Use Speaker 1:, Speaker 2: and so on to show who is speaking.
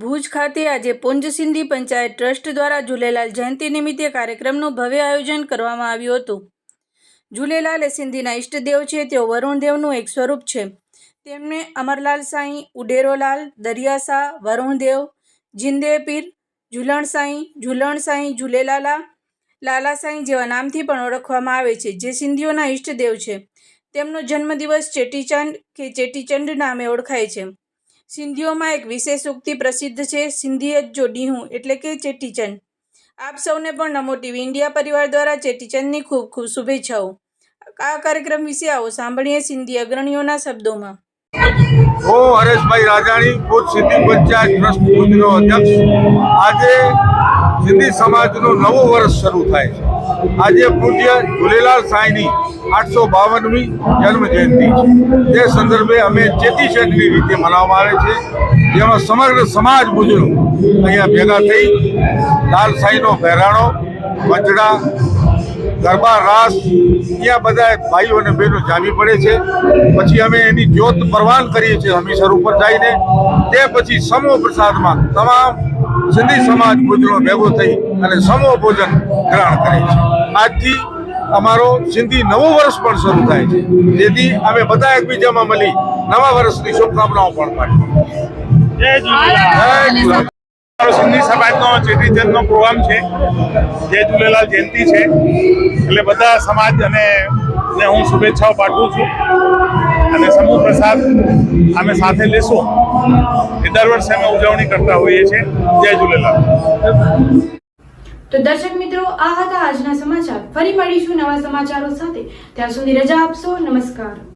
Speaker 1: ભુજ ખાતે આજે પુંજ સિંધી પંચાયત ટ્રસ્ટ દ્વારા ઝૂલેલાલ જયંતિ નિમિત્તે કાર્યક્રમનું ભવ્ય આયોજન કરવામાં આવ્યું હતું. ઝૂલેલાલ એ સિંધીના ઈષ્ટદેવ છે, તેઓ વરુણદેવનું એક સ્વરૂપ છે. તેમને અમરલાલ સાંઈ, ઉડેરોલાલ, દરિયાસા, વરુણદેવ, જિંદે પીર, ઝૂલણ સાંઈ, ઝુલણ સાંઈ, ઝૂલેલાલા, લાલા સાંઈ જેવા નામથી પણ ઓળખવામાં આવે છે, જે સિંધીઓના ઈષ્ટદેવ છે. તેમનો જન્મદિવસ ચેટીચંડ કે ચેટીચંડ નામે ઓળખાય છે. સિંધીઓમાં એક વિશેષ ઉક્તિ પ્રસિદ્ધ છે સિંધીયત જો ડીહું એટલે કે ચેટીચંદ. આપ સૌને પણ નમો ટીવી ઇન્ડિયા પરિવાર દ્વારા ચેટીચંદની ખૂબ ખૂબ શુભેચ્છાઓ. આ કાર્યક્રમ વિશે આવો સાંભળીએ સિંધી અગ્રણીઓના શબ્દોમાં.
Speaker 2: હું હરેશભાઈ રાજાણી ભુજ સિંધી પંચાયત ટ્રસ્ટ ભુજનો અધ્યક્ષ. આજે સિંધી સમાજનું નવું વર્ષ શરૂ થાય છે. આજે પૂજ્ય ઝૂલેલાલ સાંઈની આઠસો બાવનમી જન્મ જયંતિ તે સંદર્ભે અમે ચેટીચંડની રીતે મનાવવામાં આવે છે. જેમાં સમગ્ર સમાજ ભુજનો અહીંયા ભેગા થઈ લાલ સાંઈનો પહેરાણો વચડા ગરબા, રાસ ત્યાં બધા ભાઈઓ અને બહેનો જામી પડે છે. પછી અમે એની જ્યોત પરવાન કરીએ છીએ હમીસર ઉપર જઈને. તે પછી સમૂહ પ્રસાદમાં તમામ સિંધી સમાજ ભુજનો ભેગો થઈ અને સમૂહ ભોજન ગ્રહણ કરે છે. આજથી અમારો સિંધી નવું વર્ષ પણ શરૂ થાય છે. જેથી અમે બધા એકબીજામાં મળી નવા વર્ષની શુભકામનાઓ પણ
Speaker 3: પાઠવી સિંધી સમાજનો ચેટીચંદનો પ્રોગ્રામ છે. જય ઝૂલેલાલ જયંતિ છે. એટલે બધા સમાજ અને હું શુભેચ્છાઓ પાઠવું છું. અને સમૂહ પ્રસાદ અમે સાથે લેશું. એ દર વર્ષે અમે ઉજવણી કરતા હોઈએ છીએ. જય ઝૂલેલાલ.
Speaker 4: તો દર્શક મિત્રો, આ હતા આજના સમાચાર. ફરી મળીશું નવા સમાચારો સાથે. ત્યાં સુધી રજા આપશો. નમસ્કાર.